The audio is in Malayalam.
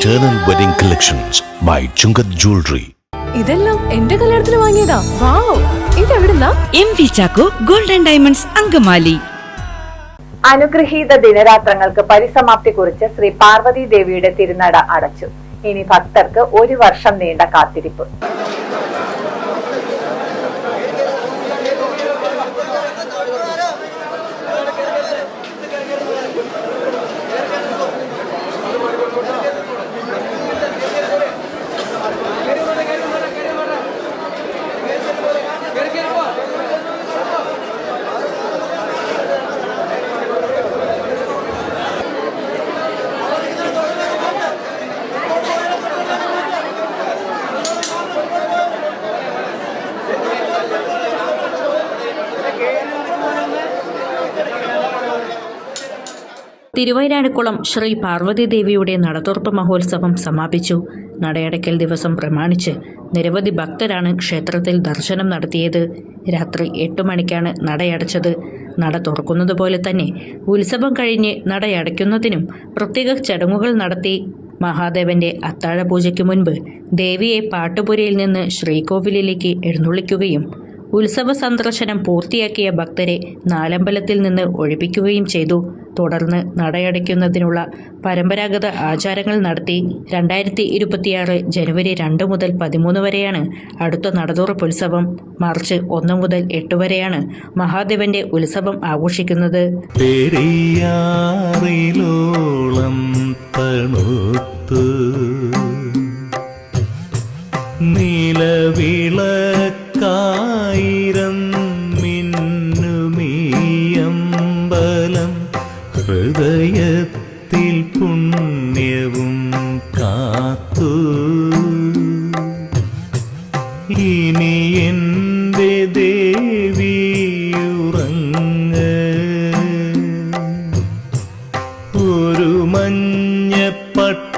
Eternal Wedding Collections by Chungath Jewelry. ഇതെല്ലാം എന്റെ കല്യാണത്തിന് വാങ്ങിയതാ. Wow ഇതെവിടുന്നാ? M V Chacko golden diamonds Angamaly. അനുഗ്രഹീത ദിനരാത്രങ്ങൾക്ക് പരിസമാപ്തി കുറിച്ച് ശ്രീ പാർവതി ദേവിയുടെ തിരുനട അടച്ചു. ഇനി ഭക്തർക്ക് ഒരു വർഷം നീണ്ട കാത്തിരിപ്പ്. തിരുവൈരാണിക്കുളം ശ്രീ പാർവതി ദേവിയുടെ നടതുറപ്പ് മഹോത്സവം സമാപിച്ചു. നടയടയ്ക്കൽ ദിവസം പ്രമാണിച്ച് നിരവധി ഭക്തരാണ് ക്ഷേത്രത്തിൽ ദർശനം നടത്തിയത്. രാത്രി എട്ട് മണിക്കാണ് നടയടച്ചത്. നട തുറക്കുന്നത് പോലെ തന്നെ ഉത്സവം കഴിഞ്ഞ് നടയടയ്ക്കുന്നതിനും പ്രത്യേക ചടങ്ങുകൾ നടത്തി മഹാദേവന്റെ അത്താഴ പൂജയ്ക്ക് മുൻപ് ദേവിയെ പാട്ടുപുരയിൽ നിന്ന് ശ്രീകോവിലിലേക്ക് എഴുന്നള്ളിക്കുകയും ഉത്സവ സന്ദർശനം പൂർത്തിയാക്കിയ ഭക്തരെ നാലമ്പലത്തിൽ നിന്ന് ഒഴിപ്പിക്കുകയും ചെയ്തു. തുടർന്ന് നടയടയ്ക്കുന്നതിനുള്ള പരമ്പരാഗത ആചാരങ്ങൾ നടത്തി രണ്ടായിരത്തി ഇരുപത്തിയാറ് ജനുവരി രണ്ട് മുതൽ പതിമൂന്ന് വരെയാണ് അടുത്ത നടതുറപ്പ് ഉത്സവം മാർച്ച് ഒന്ന് മുതൽ എട്ട് വരെയാണ് മഹാദേവന്റെ ഉത്സവം ആഘോഷിക്കുന്നത്. പെരിയാറിലോളം തണുത്തു നിലവിളക്കായിരം ഹൃദയത്തിൽ പുണ്യവും കാത്തു. ഇനി എന്റെ ദേവിയുറങ്ങ ഒരു മഞ്ഞപ്പട്ട